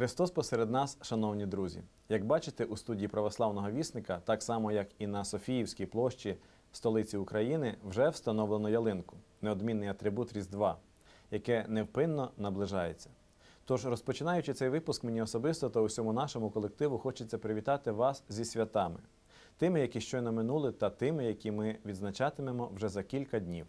Христос посеред нас, шановні друзі. Як бачите, у студії православного вісника, так само як і на Софіївській площі столиці України, вже встановлено ялинку, неодмінний атрибут Різдва, яке невпинно наближається. Тож, розпочинаючи цей випуск, мені особисто та усьому нашому колективу хочеться привітати вас зі святами, тими, які щойно минули, та тими, які ми відзначатимемо вже за кілька днів.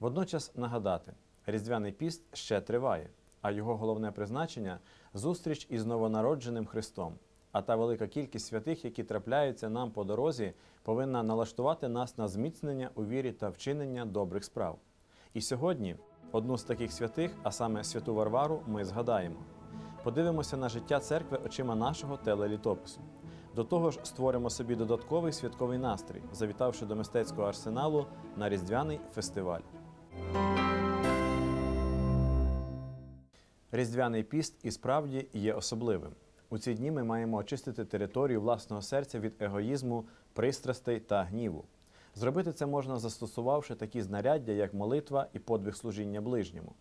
Водночас нагадати, Різдвяний піст ще триває, а його головне призначення зустріч із новонародженим Христом. А та велика кількість святих, які трапляються нам по дорозі, повинна налаштувати нас на зміцнення у вірі та вчинення добрих справ. І сьогодні одну з таких святих, а саме святу Варвару, ми згадаємо. Подивимося на життя церкви очима нашого телелітопису. До того ж, створимо собі додатковий святковий настрій, завітавши до мистецького арсеналу на різдвяний фестиваль. Різдвяний піст і справді є особливим. У ці дні ми маємо очистити територію власного серця від егоїзму, пристрастей та гніву. Зробити це можна, застосувавши такі знаряддя, як молитва і подвиг служіння ближньому.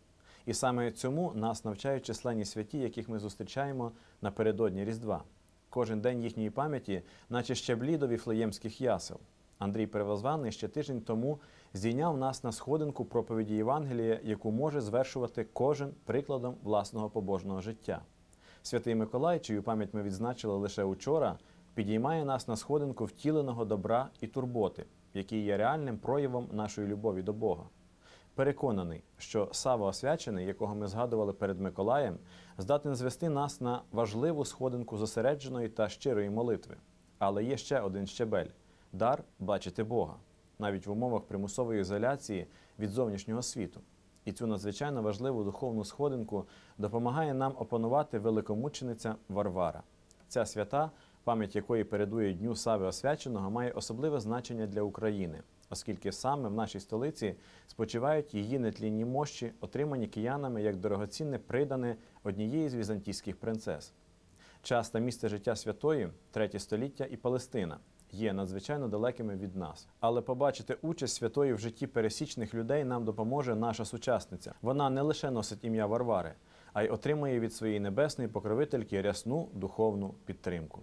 І саме цьому нас навчають численні святі, яких ми зустрічаємо напередодні Різдва. Кожен день їхньої пам'яті, наче щеблі до віфлеємських ясел. Андрій Перевозваний ще тиждень тому здійняв нас на сходинку проповіді Євангелія, яку може звершувати кожен прикладом власного побожного життя. Святий Миколай, чию пам'ять ми відзначили лише учора, підіймає нас на сходинку втіленого добра і турботи, який є реальним проявом нашої любові до Бога. Переконаний, що Сава освячений, якого ми згадували перед Миколаєм, здатен звести нас на важливу сходинку зосередженої та щирої молитви. Але є ще один щебель дар бачити Бога, навіть в умовах примусової ізоляції від зовнішнього світу. І цю надзвичайно важливу духовну сходинку допомагає нам опанувати великомучениця Варвара. Ця свята, пам'ять якої передує Дню Сави Освяченого, має особливе значення для України, оскільки саме в нашій столиці спочивають її нетлінні мощі, отримані киянами як дорогоцінне придане однієї з візантійських принцес. Час та місце життя святої, третє століття і Палестина є надзвичайно далекими від нас. Але побачити участь святої в житті пересічних людей нам допоможе наша сучасниця. Вона не лише носить ім'я Варвари, а й отримує від своєї небесної покровительки рясну духовну підтримку.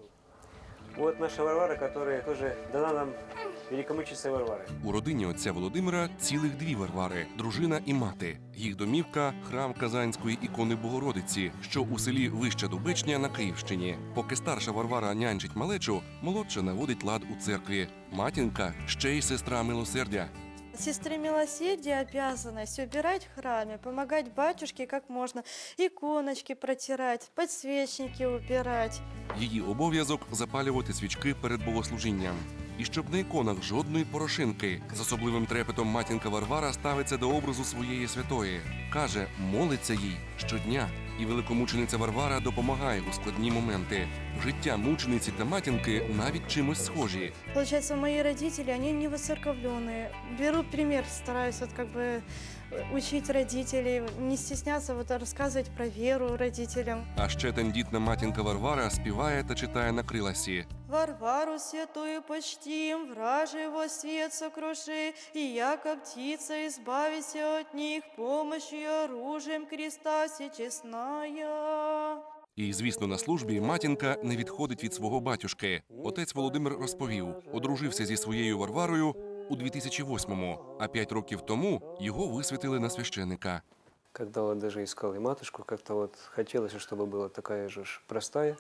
Вот наша Варвара, которая тоже дана нам великомучиться Варвары. У родині отця Володимира цілих дві Варвари дружина і мати. Їх домівка храм Казанської ікони Богородиці, що у селі Вища Дубечня на Київщині. Поки старша Варвара нянчить малечу, молодша наводить лад у церкві. Матінка ще й сестра милосердя. Сестры милосердия обязанность убирать в храме, помогать батюшке как можно, иконочки протирать, подсвечники убирать. Її обов'язок запалювати свічки перед богослужінням. І щоб на іконах жодної порошинки. З особливим трепетом матінка Варвара ставиться до образу своєї святої. Каже, молиться їй щодня І великомучениця Варвара допомагає у складні моменти. Життя мучениці та матінки навіть чимось схожі. Получается, мои родители, они не воцерковленные. Беру пример, стараюсь вот как бы э, учить родителей, не стесняться вот рассказывать про веру родителям. А ще тендітна матінка Варвара співає та читає на криласі. Варвару святую почтим, враже его свет сокруши, и яко птица избавися от них, помощью и оружием креста всечестная. І, звісно, на службі матінка не відходить від свого батюшки. Отець Володимир розповів, одружився зі своєю Варварою у 2008-му, а п'ять років тому його висвятили на священика. Когда вот даже искал и матушку, как-то вот хотелось, чтобы была такая же ж простая,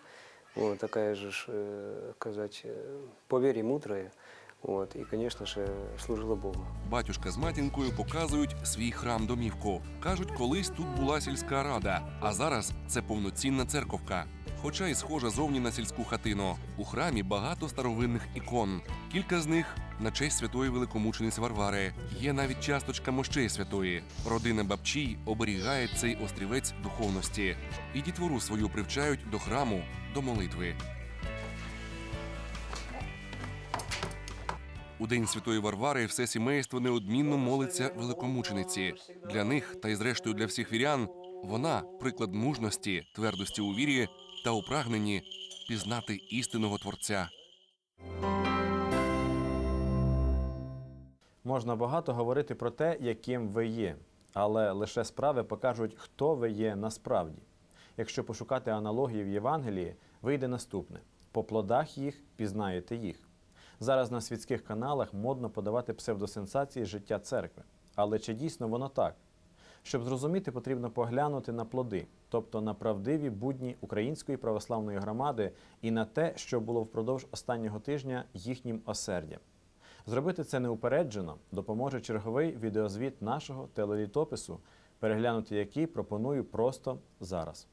вот, такая же, ж, э, сказать, э, по вере мудрая, вот, и, конечно же, служила Богу. Батюшка з матінкою показують свій храм домівку. Кажуть, колись тут була сільська рада, а зараз це повноцінна церковка. Хоча й схожа зовні на сільську хатину. У храмі багато старовинних ікон. Кілька з них на честь святої великомучениці Варвари. Є навіть часточка мощей святої. Родина бабчій оберігає цей острівець духовності. І дітвору свою привчають до храму, до молитви. У день святої Варвари все сімейство неодмінно молиться великомучениці. Для них та й зрештою для всіх вірян вона приклад мужності, твердості у вірі та у прагненні пізнати істинного творця. Можна багато говорити про те, яким ви є, але лише справи покажуть, хто ви є насправді. якщо пошукати аналогії в Євангелії, вийде наступне: по плодах їх пізнаєте їх. Зараз на світських каналах модно подавати псевдосенсації життя церкви. Але чи дійсно воно так? Щоб зрозуміти, потрібно поглянути на плоди, тобто на правдиві будні Української православної громади і на те, що було впродовж останнього тижня їхнім осердям. Зробити це неупереджено допоможе черговий відеозвіт нашого телелітопису, переглянути який пропоную просто зараз.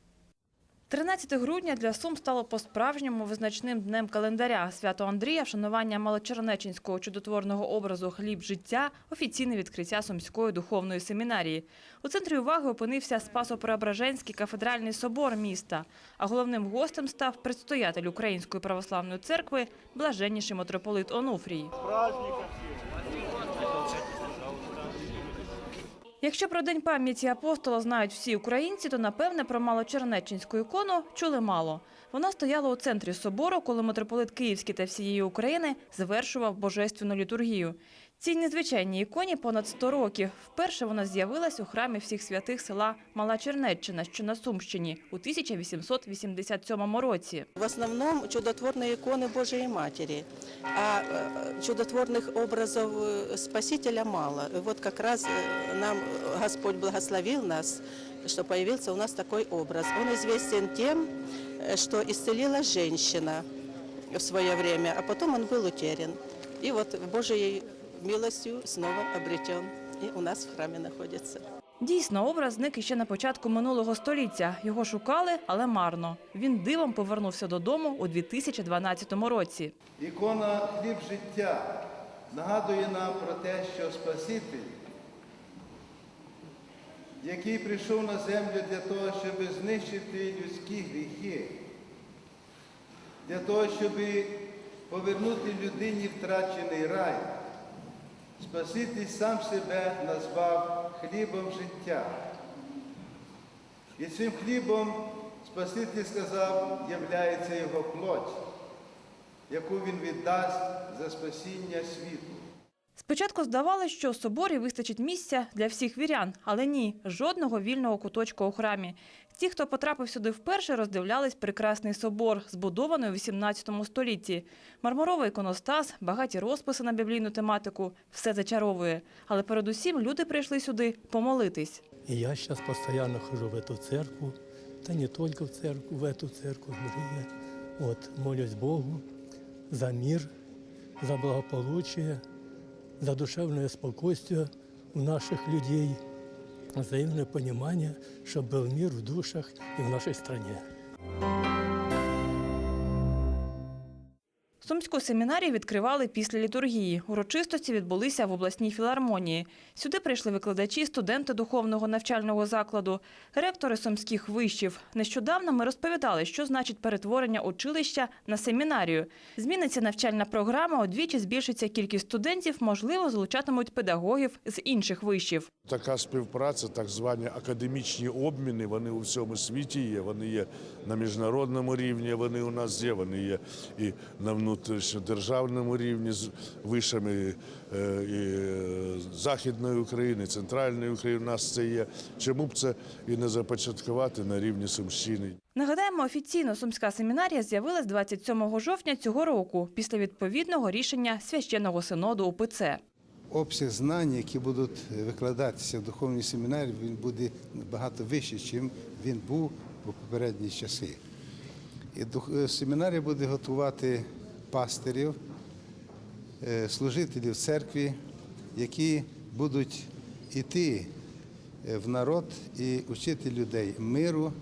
13 грудня для Сум стало по-справжньому визначним днем календаря. Свято Андрія, вшанування малочернеченського чудотворного образу хліб життя, офіційне відкриття Сумської духовної семінарії. У центрі уваги опинився Спасо-Преображенський кафедральний собор міста. А головним гостем став предстоятель Української православної церкви, блаженніший митрополит Онуфрій. Якщо про День пам'яті апостола знають всі українці, то напевне про малочернеченську ікону чули мало. Вона стояла у центрі собору, коли митрополит Київський та всієї України завершував божественну літургію. Цій незвичайній іконі понад 100 років. Вперше вона з'явилась у храмі всіх святих села Мала Чернеччина, що на Сумщині, у 1887 році. В основном чудотворные иконы Божией Матери, а э, чудотворных образов э, Спасителя мало. И вот как раз э, нам Господь благословил нас, что появился у нас такой образ. Он известен тем, э, что исцелила женщина в свое время, а потом он был утерян. И вот Божией милостью снова обретен. И у нас в храме находится. Дійсно, образ зник іще на початку минулого століття. Його шукали, але марно. Він дивом повернувся додому у 2012 році. Ікона хліб життя нагадує нам про те, що Спаситель, який прийшов на землю для того, щоб знищити людські гріхи, для того, щоб повернути людині втрачений рай, Спаситель сам себе назвав хлібом життя. І цим хлібом Спаситель сказав, являється його плоть яку він віддасть за спасіння світу. Спочатку здавалося, що у соборі вистачить місця для всіх вірян, але ні, жодного вільного куточка у храмі. Ті, хто потрапив сюди вперше, роздивлялись прекрасний собор, збудований у 18 столітті. Мармуровий іконостас, багаті розписи на біблійну тематику – все зачаровує. Але передусім люди прийшли сюди помолитись. Я сейчас постоянно хожу в эту церковь, да не только в церковь, в в другие. Вот, молюсь Богу за мир, за благополучие, за душевное спокойствие у наших людей, взаимное понимание, чтобы был мир в душах и в нашей стране. Сумську семінарію відкривали після літургії. Урочистості відбулися в обласній філармонії. Сюди прийшли викладачі, студенти духовного навчального закладу, ректори сумських вишів. Нещодавно ми розповідали, що значить перетворення училища на семінарію. Зміниться навчальна програма, удвічі збільшиться кількість студентів, можливо, залучатимуть педагогів з інших вишів. Така співпраця, так звані академічні обміни, вони у всьому світі є. Вони є на міжнародному рівні, вони у нас є, вони є і на внутрішньодержавному рівні з вишами е, і е, Західної України, Центральної України. У нас це є. Чому б це і не започаткувати на рівні Сумщини? Нагадаємо, офіційно Сумська семінарія з'явилась 27 жовтня цього року після відповідного рішення священного синоду УПЦ. обсяг знань, які будуть викладатися в духовній семінарі, він буде набагато вищий, ніж він був у попередні часи. І е, семінарія буде готувати пастирів, е, служителів церкві, які будуть йти е, в народ і вчити людей миру,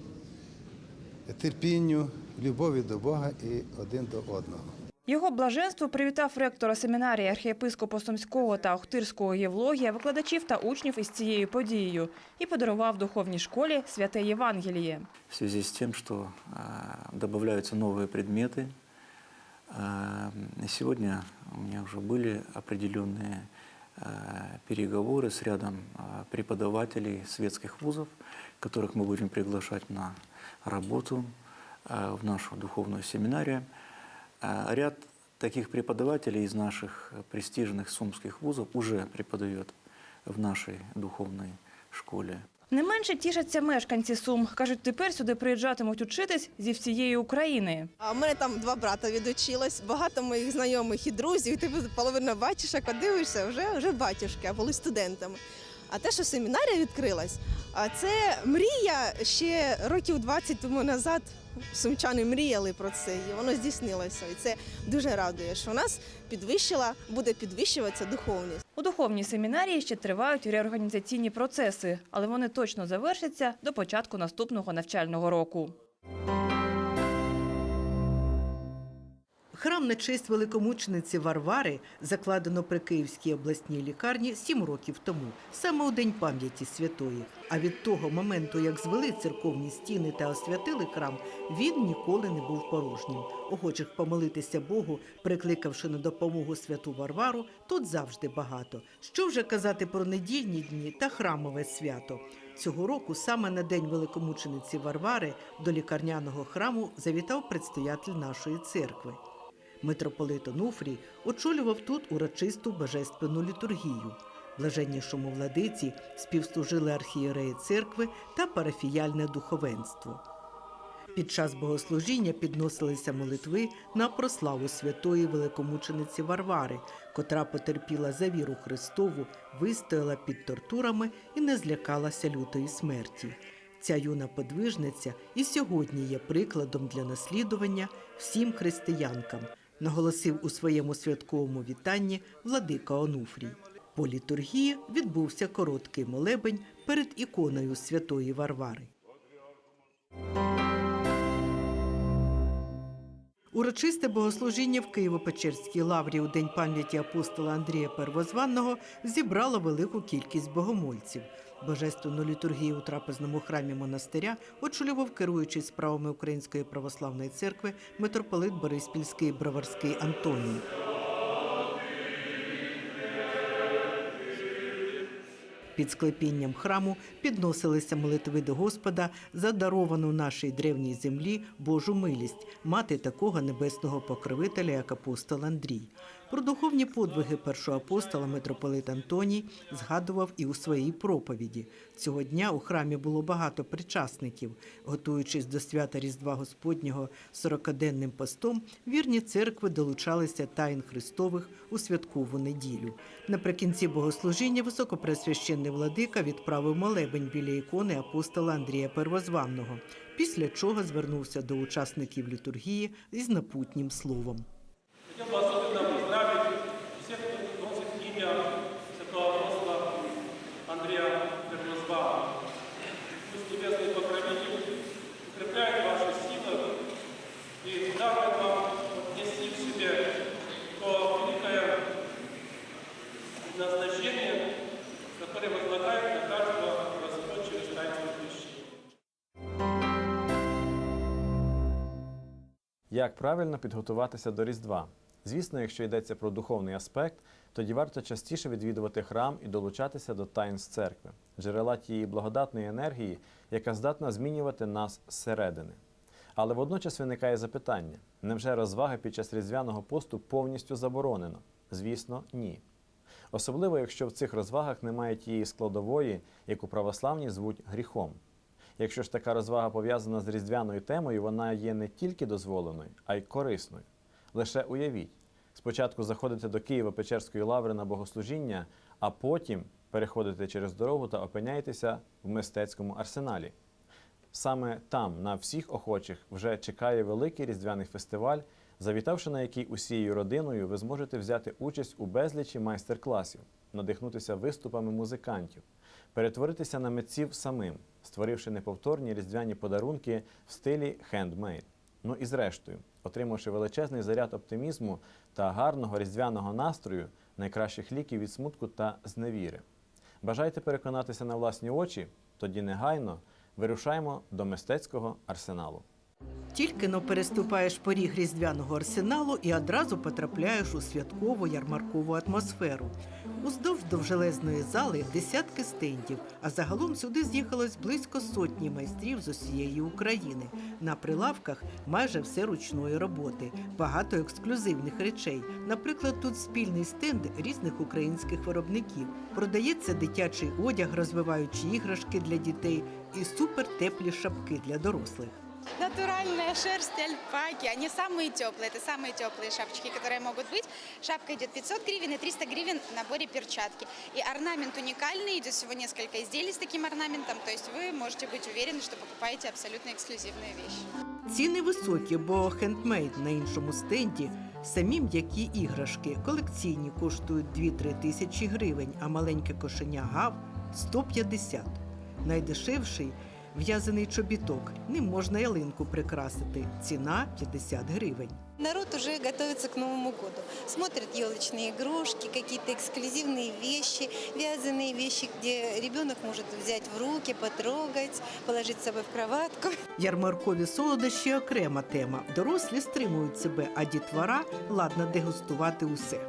терпінню, любові до Бога і один до одного. Його блаженство привітав ректора семінарії архієпископа Сумського та Охтирського Євлогія, викладачів та учнів із цією подією і подарував духовній школі святе Євангеліє. в связи с тем, что э, добавляются новые предметы. Э, Сегодня у меня уже были определенные э, переговоры с рядом э, преподавателей светских вузов, которых мы будем приглашать на работу э, в нашу духовную семинарию. Ряд таких преподавателей из наших престижных сумских вузов уже преподает в нашей духовной школе. Не менше тішаться мешканці Сум. Кажуть, тепер сюди приїжджатимуть учитись зі всієї України. А в мене там два брата відучилось, багато моїх знайомих і друзів. Ти половина бачиш, а дивишся, вже, вже батюшки, а були студентами. А те, що семінарія відкрилась, а це мрія ще років 20 тому назад. Сумчани мріяли про це, і воно здійснилося. І це дуже радує, що у нас підвищила, буде підвищуватися духовність. У духовній семінарії ще тривають реорганізаційні процеси, але вони точно завершаться до початку наступного навчального року. Храм на честь великомучениці Варвари закладено при Київській обласній лікарні сім років тому, саме у день пам'яті святої. А від того моменту, як звели церковні стіни та освятили храм, він ніколи не був порожнім. Охочих помолитися Богу, прикликавши на допомогу святу Варвару, тут завжди багато. Що вже казати про недільні дні та храмове свято. Цього року, саме на день великомучениці Варвари, до лікарняного храму завітав предстоятель нашої церкви. Митрополит Онуфрій очолював тут урочисту божественну літургію. Блаженнішому владиці співслужили архієреї церкви та парафіяльне духовенство. Під час богослужіння підносилися молитви на прославу святої великомучениці Варвари, котра потерпіла за віру Христову, вистояла під тортурами і не злякалася лютої смерті. Ця юна подвижниця і сьогодні є прикладом для наслідування всім християнкам, наголосив у своєму святковому вітанні владика Онуфрій. По літургії відбувся короткий молебень перед іконою святої Варвари. Урочисте богослужіння в Києво-Печерській лаврі у день пам'яті апостола Андрія Первозванного зібрало велику кількість богомольців. Божественну літургію у трапезному храмі монастиря очолював керуючий справами Української православної церкви митрополит Бориспільський Броварський Антоній. Під склепінням храму підносилися молитви до Господа за даровану нашій древній землі Божу милість, мати такого небесного покровителя, як апостол Андрій. Про духовні подвиги першого апостола митрополит Антоній згадував і у своїй проповіді. Цього дня у храмі було багато причасників. Готуючись до свята Різдва Господнього сорокаденним постом, вірні церкви долучалися таїн Христових у святкову неділю. Наприкінці богослужіння високопресвященний владика відправив молебень біля ікони апостола Андрія Первозванного, після чого звернувся до учасників літургії із напутнім словом. Як правильно підготуватися до Різдва? Звісно, якщо йдеться про духовний аспект, тоді варто частіше відвідувати храм і долучатися до таїнств церкви, джерела тієї благодатної енергії, яка здатна змінювати нас зсередини. Але водночас виникає запитання: невже розваги під час різдвяного посту повністю заборонено? Звісно, ні. Особливо, якщо в цих розвагах немає тієї складової, яку православні звуть гріхом. Якщо ж така розвага пов'язана з різдвяною темою, вона є не тільки дозволеною, а й корисною. Лише уявіть, спочатку заходите до Києво-Печерської лаври на богослужіння, а потім переходите через дорогу та опиняєтеся в мистецькому арсеналі. Саме там на всіх охочих вже чекає великий різдвяний фестиваль, завітавши на який усією родиною ви зможете взяти участь у безлічі майстер-класів, надихнутися виступами музикантів, перетворитися на митців самим, створивши неповторні різдвяні подарунки в стилі хендмейд. Ну і зрештою, отримавши величезний заряд оптимізму та гарного різдвяного настрою, найкращих ліків від смутку та зневіри. Бажаєте переконатися на власні очі? Тоді негайно вирушаємо до мистецького арсеналу. Тільки но переступаєш поріг різдвяного арсеналу і одразу потрапляєш у святкову ярмаркову атмосферу. Уздовж довжелезної зали десятки стендів, а загалом сюди з'їхалось близько сотні майстрів з усієї України. На прилавках майже все ручної роботи, багато ексклюзивних речей. Наприклад, тут спільний стенд різних українських виробників. Продається дитячий одяг, розвиваючі іграшки для дітей і супертеплі шапки для дорослих Натуральная шерсть альпаки. Они самые теплые. Это самые теплые шапочки, которые могут быть. Шапка идет 500 гривен и 300 гривен в наборе перчатки. И орнамент уникальный. Идет всего несколько изделий с таким орнаментом. То есть вы можете быть уверены, что покупаете абсолютно эксклюзивные вещи. Ціни високі, бо хендмейд на іншому стенді самі м'які іграшки. Колекційні коштують 2-3 тисячі гривень, а маленьке кошеня гав 150. Найдешевший в'язаний чобіток. Ним можна ялинку прикрасити. Ціна 50 гривень. Народ уже готовится к Новому году. Смотрят елочные игрушки, какие-то эксклюзивные вещи, вязаные вещи, где ребенок может взять в руки, потрогать, положить с собой в кроватку. Ярмаркові солодощі окрема тема. Дорослі стримують себе, а дітвора ладна дегустувати усе.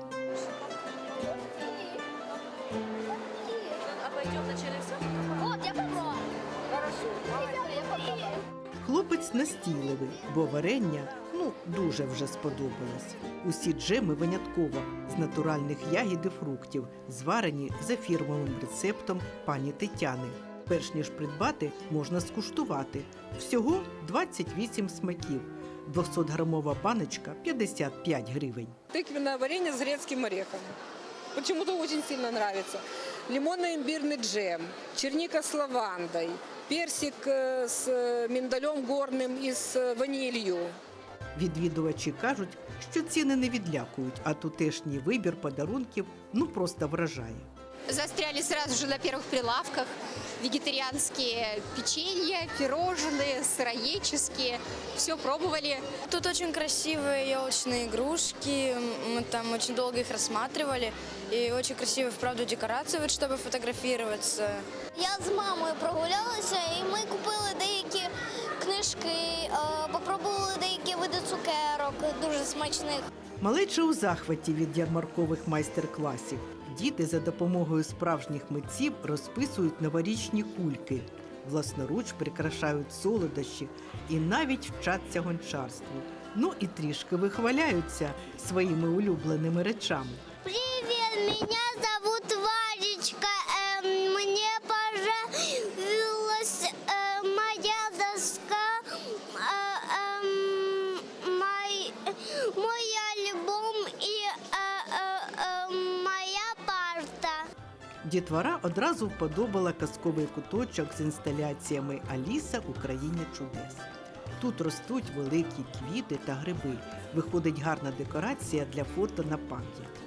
Хлопець настійливий, бо варення ну дуже вже сподобалось. Усі джеми винятково з натуральних ягід і фруктів, зварені за фірмовим рецептом пані Тетяни. Перш ніж придбати, можна скуштувати. Всього 28 смаків. 200-грамова баночка 55 гривень. Тыквенное варенье с грецким орехом. Почему-то очень сильно нравится. Лимонно-имбирный джем, черника с лавандой, персик э, с э, миндалем горным и с э, ванилью. Відвідувачі кажуть, що ціни не відлякують, а тутешній вибір подарунків ну просто вражає. Застряли сразу же на первых прилавках вегетарианские печенья, пирожные, сыроедческие. Все пробовали. Тут очень красивые елочные игрушки. Мы там очень долго их рассматривали. И очень красивые, вправду, декорации, вот, чтобы фотографироваться. Я з мамою прогулялася і ми купили деякі книжки, е, попробували деякі види цукерок, дуже смачних. Малеча у захваті від ярмаркових майстер-класів. Діти за допомогою справжніх митців розписують новорічні кульки, власноруч прикрашають солодощі і навіть вчаться гончарству. Ну і трішки вихваляються своїми улюбленими речами. Привіт, меня Дітвора одразу вподобала казковий куточок з інсталяціями Аліса у країні чудес. Тут ростуть великі квіти та гриби. Виходить гарна декорація для фото на пам'ять.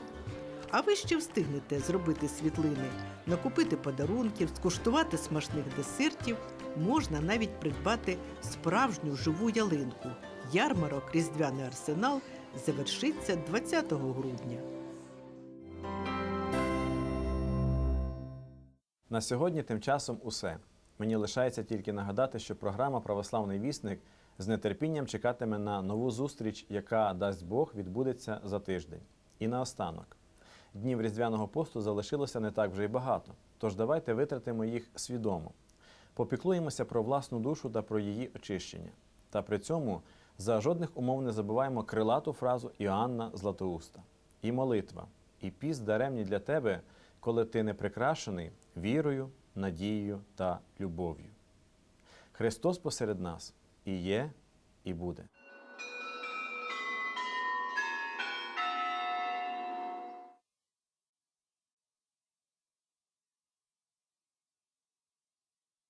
А ви ще встигнете зробити світлини, накупити подарунків, скуштувати смачних десертів, можна навіть придбати справжню живу ялинку. Ярмарок Різдвяний арсенал завершиться 20 грудня. На сьогодні тим часом усе. Мені лишається тільки нагадати, що програма Православний вісник з нетерпінням чекатиме на нову зустріч, яка дасть Бог відбудеться за тиждень. І наостанок. Днів Різдвяного посту залишилося не так вже й багато, тож давайте витратимо їх свідомо. Попіклуємося про власну душу та про її очищення. Та при цьому за жодних умов не забуваємо крилату фразу Іоанна Златоуста. І молитва, і піст даремні для тебе, коли ти не прикрашений вірою, надією та любов'ю. Христос посеред нас і є, і буде.